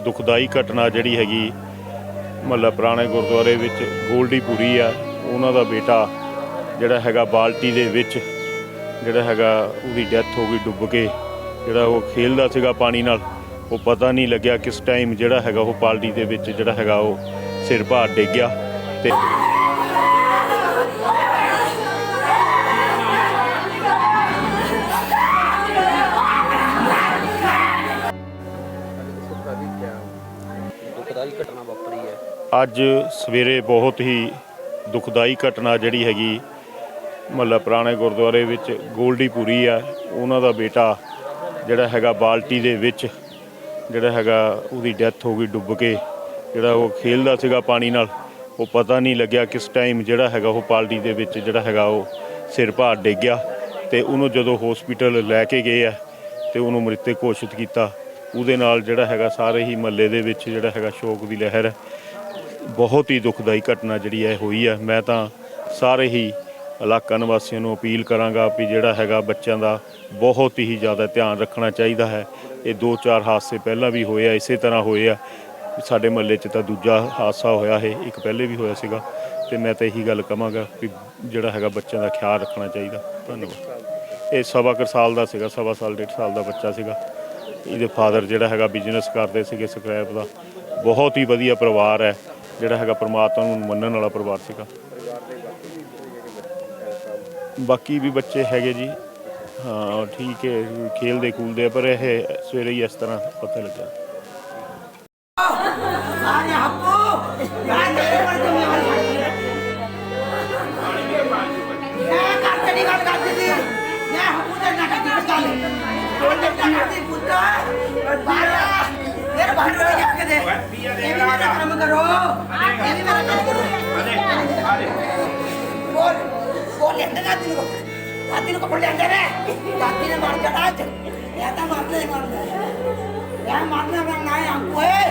ਦੁਖਦਾਈ ਘਟਨਾ ਜਿਹੜੀ ਹੈਗੀ ਮਤਲਬ ਪੁਰਾਣੇ ਗੁਰਦੁਆਰੇ ਵਿੱਚ ਗੋਲਡੀ ਪੁਰੀ ਆ, ਉਹਨਾਂ ਦਾ ਬੇਟਾ ਜਿਹੜਾ ਹੈਗਾ ਬਾਲਟੀ ਦੇ ਵਿੱਚ, ਜਿਹੜਾ ਹੈਗਾ ਉਹਦੀ ਡੈਥ ਹੋ ਗਈ ਡੁੱਬ ਕੇ, ਜਿਹੜਾ ਉਹ ਖੇਲਦਾ ਸੀਗਾ ਪਾਣੀ ਨਾਲ, ਉਹ ਪਤਾ ਨਹੀਂ ਲੱਗਿਆ ਕਿਸ ਟਾਈਮ ਜਿਹੜਾ ਹੈਗਾ ਉਹ ਬਾਲਟੀ ਦੇ ਵਿੱਚ ਜਿਹੜਾ ਹੈਗਾ ਉਹ ਸਿਰ ਭਾਰ ਡਿੱਗ ਗਿਆ ਤੇ ਦੁਖਦਾਈ ਕਿਆ ਦੁਖਦਾਈ ਘਟਨਾ ਵਾਪਰੀ ਹੈ। ਅੱਜ ਸਵੇਰੇ ਬਹੁਤ ਹੀ ਦੁਖਦਾਈ ਘਟਨਾ ਜਿਹੜੀ ਹੈਗੀ, ਮਹੱਲਾ ਪੁਰਾਣੇ ਗੁਰਦੁਆਰੇ ਵਿੱਚ ਗੋਲਡੀ ਪੁਰੀ ਆ। ਉਹਨਾਂ ਦਾ ਬੇਟਾ ਜਿਹੜਾ ਹੈਗਾ ਬਾਲਟੀ ਦੇ ਵਿੱਚ, ਜਿਹੜਾ ਹੈਗਾ ਉਹਦੀ ਡੈਥ ਹੋ ਗਈ ਡੁੱਬ ਕੇ। ਜਿਹੜਾ ਉਹ ਖੇਲਦਾ ਸੀਗਾ ਪਾਣੀ ਨਾਲ, ਉਹ ਪਤਾ ਨਹੀਂ ਲੱਗਿਆ ਕਿਸ ਟਾਈਮ ਜਿਹੜਾ ਹੈਗਾ ਉਹ ਪਾਲਟੀ ਦੇ ਵਿੱਚ ਜਿਹੜਾ ਹੈਗਾ ਉਹ ਸਿਰ ਭਾਰ ਡਿੱਗ ਗਿਆ। ਤੇ ਉਹਨੂੰ ਜਦੋਂ ਹਸਪੀਟਲ ਲੈ ਕੇ ਗਏ ਆ, ਤੇ ਉਹਨੂੰ ਮ੍ਰਿਤਕ ਘੋਸ਼ਿਤ ਕੀਤਾ। ਉਹਦੇ ਨਾਲ ਜਿਹੜਾ ਹੈਗਾ ਸਾਰੇ ਹੀ ਮਹੱਲੇ ਦੇ ਵਿੱਚ ਜਿਹੜਾ ਹੈਗਾ ਸ਼ੋਕ ਦੀ ਲਹਿਰ ਹੈ ਬਹੁਤ ਹੀ ਦੁਖਦਾਈ ਘਟਨਾ ਜਿਹੜੀ ਹੈ ਹੋਈ ਹੈ ਮੈਂ ਤਾਂ ਸਾਰੇ ਹੀ ਇਲਾਕਾ ਨਿਵਾਸੀਆਂ ਨੂੰ ਅਪੀਲ ਕਰਾਂਗਾ ਵੀ ਜਿਹੜਾ ਹੈਗਾ ਬੱਚਿਆਂ ਦਾ ਬਹੁਤ ਹੀ ਜ਼ਿਆਦਾ ਧਿਆਨ ਰੱਖਣਾ ਚਾਹੀਦਾ ਹੈ। ਇਹ ਦੋ ਚਾਰ ਹਾਦਸੇ ਪਹਿਲਾਂ ਵੀ ਹੋਏ ਆ, ਇਸੇ ਤਰ੍ਹਾਂ ਹੋਏ ਆ। ਸਾਡੇ ਮਹੱਲੇ 'ਚ ਤਾਂ ਦੂਜਾ ਹਾਦਸਾ ਹੋਇਆ ਹੈ ਇੱਕ ਪਹਿਲੇ ਵੀ ਹੋਇਆ ਸੀਗਾ। ਤੇ ਮੈਂ ਤਾਂ ਇਹੀ ਗੱਲ ਕਹਾਂਗਾ ਵੀ ਜਿਹੜਾ ਹੈਗਾ ਬੱਚਿਆਂ ਦਾ ਖਿਆਲ ਰੱਖਣਾ ਚਾਹੀਦਾ। ਧੰਨਵਾਦ। ਇਹ ਸਵਾ ਕੁ ਸਾਲ ਦਾ ਸੀਗਾ, ਸਵਾ ਸਾਲ, ਡੇਢ ਸਾਲ ਦਾ ਬੱਚਾ ਸੀਗਾ। ਇਹਦੇ ਫਾਦਰ ਜਿਹੜਾ ਹੈਗਾ ਬਿਜ਼ਨਸ ਕਰਦੇ ਸੀਗੇ ਸਕ੍ਰੈਪ ਦਾ ਬਹੁਤ ਹੀ ਵਧੀਆ ਪਰਿਵਾਰ ਹੈ ਜਿਹੜਾ ਹੈਗਾ ਪ੍ਰਮਾਤਮਾ ਨੂੰ ਮੰਨਣ ਵਾਲਾ ਪਰਿਵਾਰ ਸੀਗਾ। ਬਾਕੀ ਵੀ ਬੱਚੇ ਹੈਗੇ ਜੀ ਹਾਂ ਠੀਕ ਹੈ ਖੇਲਦੇ ਕੂਲਦੇ ਆ, ਪਰ ਇਹ ਸਵੇਰੇ ਹੀ ਇਸ ਤਰ੍ਹਾਂ ਪਤਾ ਲੱਗਿਆ। करते पुत्र और बारा मेरे भाई को जाके दे ये भी मेरा काम करो ये भी मेरा काम करो बोल बोल लेते ना दिन को दादी को पड़ लेते रे दादी ने मार दिया आज ये तो मारने ही मारना है ये मारने में ना है हमको है